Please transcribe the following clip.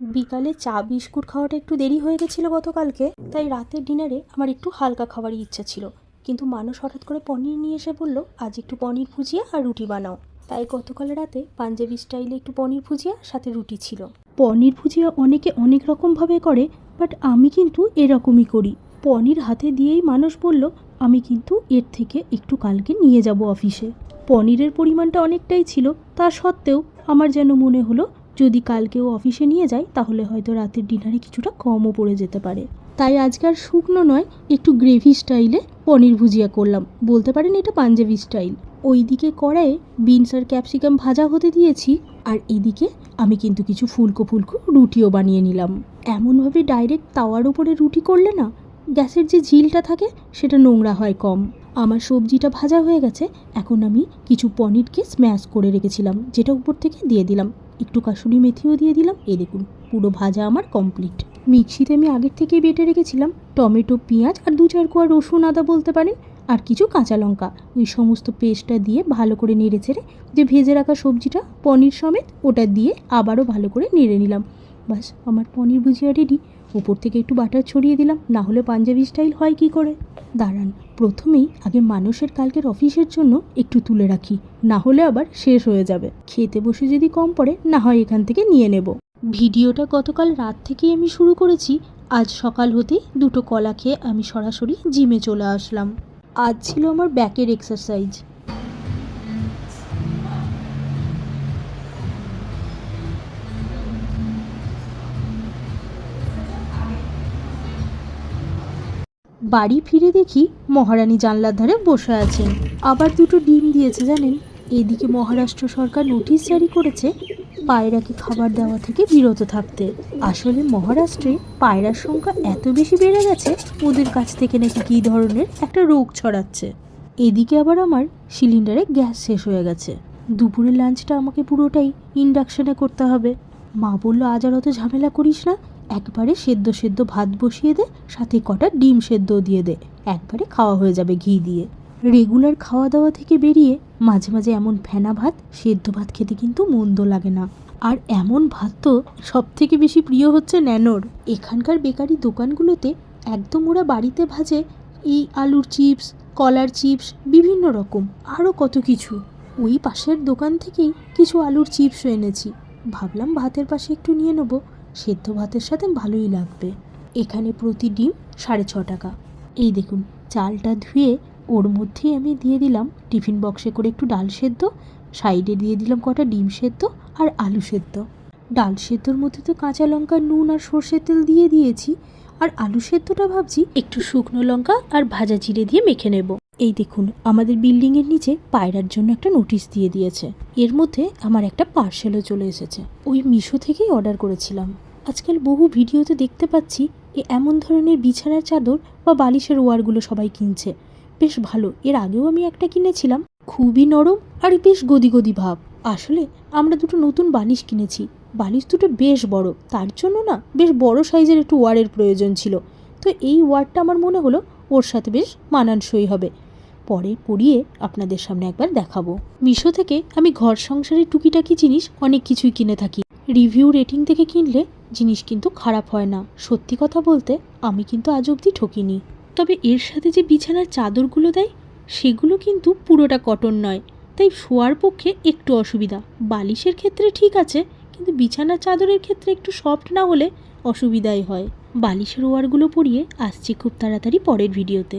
বিকালে চা বিস্কুট খাওয়াটা একটু দেরি হয়ে গেছিল গতকালকে, তাই রাতের ডিনারে আমার একটু হালকা খাবারই ইচ্ছা ছিল। কিন্তু মানুষ হঠাৎ করে পনির নিয়ে এসে বলল, আজ একটু পনির ভুজিয়া আর রুটি বানাও। তাই গতকাল রাতে পাঞ্জাবি স্টাইলে একটু পনির ভুজিয়া, সাথে রুটি ছিল। পনির ভুজিয়া অনেকে অনেক রকমভাবে করে, বাট আমি কিন্তু এরকমই করি। পনির হাতে দিয়েই মানুষ বলল, আমি কিন্তু এর থেকে একটু কালকে নিয়ে যাব অফিসে। পনিরের পরিমাণটা অনেকটাই ছিল, তা সত্ত্বেও আমার যেন মনে হলো যদি কালকেও অফিসে নিয়ে যাই, তাহলে হয়তো রাতের ডিনারে কিছুটা কমও পড়ে যেতে পারে। তাই আজকাল শুকনো নয়, একটু গ্রেভি স্টাইলে পনির ভুজিয়া করলাম। বলতে পারেন এটা পাঞ্জাবি স্টাইল। ওইদিকে কড়াইয়ে বিনস আর ক্যাপসিকাম ভাজা হতে দিয়েছি, আর এদিকে আমি কিন্তু কিছু ফুলকো ফুলকো রুটিও বানিয়ে নিলাম। এমনভাবে ডাইরেক্ট তাওয়ার উপরে রুটি করলে না, গ্যাসের যে ঝিলটা থাকে, সেটা নোংরা হয় কম। আমার সবজিটা ভাজা হয়ে গেছে, এখন আমি কিছু পনিরকে স্ম্যাশ করে রেখেছিলাম, যেটা উপর থেকে দিয়ে দিলাম। একটু কাশুরি মেথিও দিয়ে দিলাম। এ দেখুন, পুরো ভাজা আমার কমপ্লিট মিক্সিতে আমি আগের থেকেই বেটে রেখেছিলাম। টমেটো, পেঁয়াজ আর দু চার কোয়া রসুন, আদা বলতে পারেন, আর কিছু কাঁচা লঙ্কা। ওই সমস্ত পেস্টটা দিয়ে ভালো করে নেড়ে চেড়ে যে ভেজে রাখা সবজিটা, পনির সমেত, ওটা দিয়ে আবারও ভালো করে নেড়ে নিলাম। বাস আমার পনির ভুজিয়া রেডি ওপর থেকে একটু বাটার ছড়িয়ে দিলাম, না হলে পাঞ্জাবি স্টাইল হয় কি করে? দাঁড়ান, প্রথমেই আগে মানুষের কালকের অফিসের জন্য একটু তুলে রাখি, না হলে আবার শেষ হয়ে যাবে। খেতে বসে যদি কম পড়ে, না হয় এখান থেকে নিয়ে নেব। ভিডিওটা গতকাল রাত থেকেই আমি শুরু করেছি, আজ সকাল হতেই দুটো কলা খেয়ে আমি সরাসরি জিমে চলে আসলাম। আজ ছিল আমার ব্যাকের এক্সারসাইজ বাড়ি ফিরে দেখি মহারানী জানলার ধারে বসে আছেন। আবার দুটো ডিম দিয়েছে, জানেন? এদিকে মহারাষ্ট্র সরকার নোটিশ জারি করেছে পায়রাকে খাবার দেওয়া থেকে বিরত থাকতে। আসলে মহারাষ্ট্রে পায়রার সংখ্যা এত বেশি বেড়ে গেছে, ওদের কাছ থেকে নাকি কী ধরনের একটা রোগ ছড়াচ্ছে। এদিকে আবার আমার সিলিন্ডারে গ্যাস শেষ হয়ে গেছে। দুপুরের লাঞ্চটা আমাকে পুরোটাই ইন্ডাকশনে করতে হবে। মা বলল, আজ আর অত ঝামেলা করিস না একবারে সেদ্ধ সেদ্ধ ভাত বসিয়ে দে, সাথে কটা ডিম সেদ্ধ দিয়ে দে। একবারে খাওয়া হয়ে যাবে ঘি দিয়ে। রেগুলার খাওয়া দাওয়া থেকে বেরিয়ে মাঝে মাঝে এমন ফেনা ভাত, সেদ্ধ ভাত খেতে কিন্তু মন্দ লাগে না। আর এমন ভাত তো সব থেকে বেশি প্রিয় হচ্ছে ন্যানোর। এখানকার বেকারি দোকানগুলোতে একদম ওরা বাড়িতে ভাজে এই আলুর চিপস, কলার চিপস, বিভিন্ন রকম, আরও কত কিছু। ওই পাশের দোকান থেকেই কিছু আলুর চিপসও এনেছি। ভাবলাম ভাতের পাশে একটু নিয়ে নেব। সেদ্ধ ভাতের সাথে ভালোই লাগবে। এখানে প্রতি ডিম সাড়ে ছ টাকা। এই দেখুন, চালটা ধুয়ে ওর মধ্যেই আমি দিয়ে দিলাম টিফিন বক্সে করে একটু ডাল সেদ্ধ, সাইডে দিয়ে দিলাম কটা ডিম সেদ্ধ আর আলু সেদ্ধ। ডাল সেদ্ধর মধ্যে তো কাঁচা লঙ্কা, নুন আর সর্ষের তেল দিয়ে দিয়েছি। আর আলু সেদ্ধটা ভাবছি একটু শুকনো লঙ্কা আর ভাজা জিরে দিয়ে মেখে নেব। এই দেখুন, আমাদের বিল্ডিংয়ের নিচে পায়রার জন্য একটা নোটিশ দিয়ে দিয়েছে। এর মধ্যে আমার একটা পার্সেলও চলে এসেছে। ওই মিশো থেকেই অর্ডার করেছিলাম। আজকাল বহু ভিডিওতে দেখতে পাচ্ছি এ এমন ধরনের বিছানার চাদর বা বালিশের ওয়ারগুলো সবাই কিনছে। বেশ ভালো, এর আগেও আমি একটা কিনেছিলাম। খুবই নরম আর বেশ গদি গদি ভাব। আসলে আমরা দুটো নতুন বালিশ কিনেছি। বালিশ দুটো বেশ বড়, তার জন্য না বেশ বড় সাইজের একটু ওয়ারের প্রয়োজন ছিল। তো এই ওয়ারটা আমার মনে হলো ওর সাথে বেশ মানানসই হবে। পরে পরিয়ে আপনাদের সামনে একবার দেখাবো। মিশো থেকে আমি ঘর সংসারের টুকিটাকি জিনিস অনেক কিছুই কিনে থাকি। রিভিউ রেটিং থেকে কিনলে জিনিস কিন্তু খারাপ হয় না। সত্যি কথা বলতে, আমি কিন্তু আজ অবধি ঠকিনি। তবে এর সাথে যে বিছানার চাদরগুলো দেয়, সেগুলো কিন্তু পুরোটা কটন নয়। তাই শোয়ার পক্ষে একটু অসুবিধা। বালিশের ক্ষেত্রে ঠিক আছে, কিন্তু বিছানার চাদরের ক্ষেত্রে একটু সফট না হলে অসুবিধাই হয়। বালিশের ওয়ারগুলো পরিয়ে আসছি খুব তাড়াতাড়ি পরের ভিডিওতে।